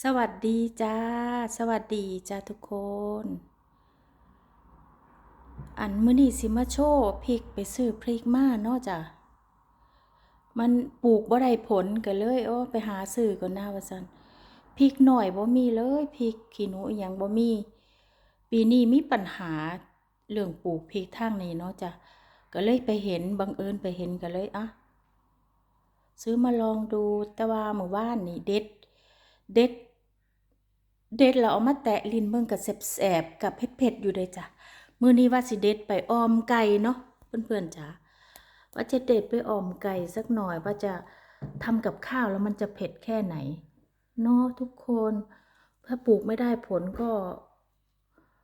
สวัสดีจ้า สวัสดีจ้าทุกคน อันมื้อนี้สิมาโชว์พริกไปซื้อพริกมาเนาะจ้ะมันปลูกบ่ได้ผลก็เลยโอ้ไปหาซื้อก่อนหน้าว่าซั่นพริกหน่อยบ่มีเลยพริกขี้หนูอิหยังบ่มี ปีนี้มีปัญหาเรื่องปลูกพริกทางนี้เนาะจ้ะก็เลยไปเห็นบังเอิญไปเห็นก็เลยอะซื้อมาลองดูแต่ว่าเมื่อวานนี่เด็ด เด็ด เด็ดแล้วเอามาแตะลิ้นเบิ่งกับแสบๆกับเผ็ดๆอยู่เลยจ้ะมื้อนี้ว่าสิเด็ดไปออมไก่เนาะเพื่อนๆจ้ะว่าจะเด็ดไปออมไก่สักหน่อยว่าจะทำกับข้าวแล้วมันจะเผ็ดแค่ไหนเนาะทุกคนถ้าปลูกไม่ได้ผลก็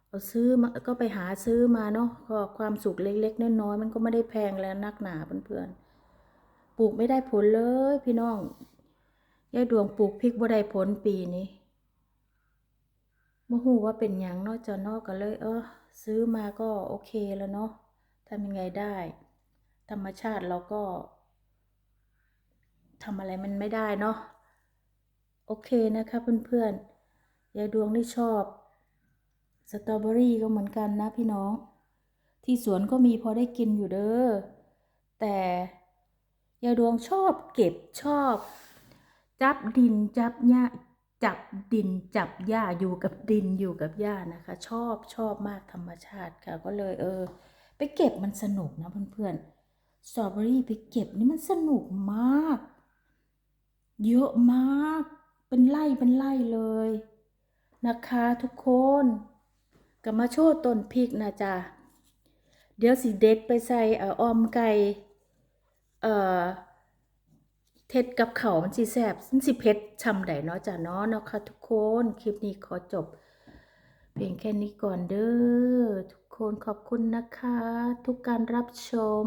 เอาซื้อมาก็ไปหาซื้อมาเนาะก็ความสุขเล็กๆน้อยๆมันก็ไม่ได้แพงแล้วนักหนาเพื่อนๆปลูกไม่ได้ผลเลยพี่น้อง ยายดวงปลูกพริกบ่ได้ผลปีนี้บ่ฮู้ว่าเป็นหยังนาะจ้ะนาะก็เลย เออซื้อมาก็โอเคแล้วเนาะทำยังไงได้ ธรรมชาติเราก็ทำอะไรมันไม่ได้เนาะโอเคนะคะเพื่อนๆยายดวงนี่ชอบสตรอเบอรี่ก็เหมือนกันนะพี่น้อง ที่สวนก็มีพอได้กินอยู่เด้อแต่ยายดวงชอบเก็บชอบ จับดินจับหญ้าจับดินจับหญ้าอยู่กับดินอยู่กับหญ้านะคะ ชอบชอบมากธรรมชาติค่ะ ก็เลยเออ ไปเก็บมันสนุกนะเพื่อนๆสตรอเบอรี่ไปเก็บนี่มันสนุกมาก เยอะมาก เป็นไร่เป็นไร่เลย นะคะทุกคนก็มาโชว์ต้นพริกนะจ๊ะเดี๋ยวสิเด็ดไปใส่ออออมไก่เอ่อ เท็ดกับเขามันสิแสบมันสิเผ็ดชำใดเนาะจ้ะเนาะเนาะค่ะทุกคน คลิปนี้ขอจบ เพียงแค่นี้ก่อนเด้อทุกคนขอบคุณนะคะ ทุกการรับชม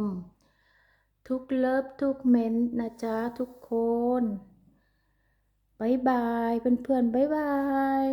ทุกเลิฟทุกเมนต์นะจ๊ะทุกคนบายบายเพื่อนๆบายบาย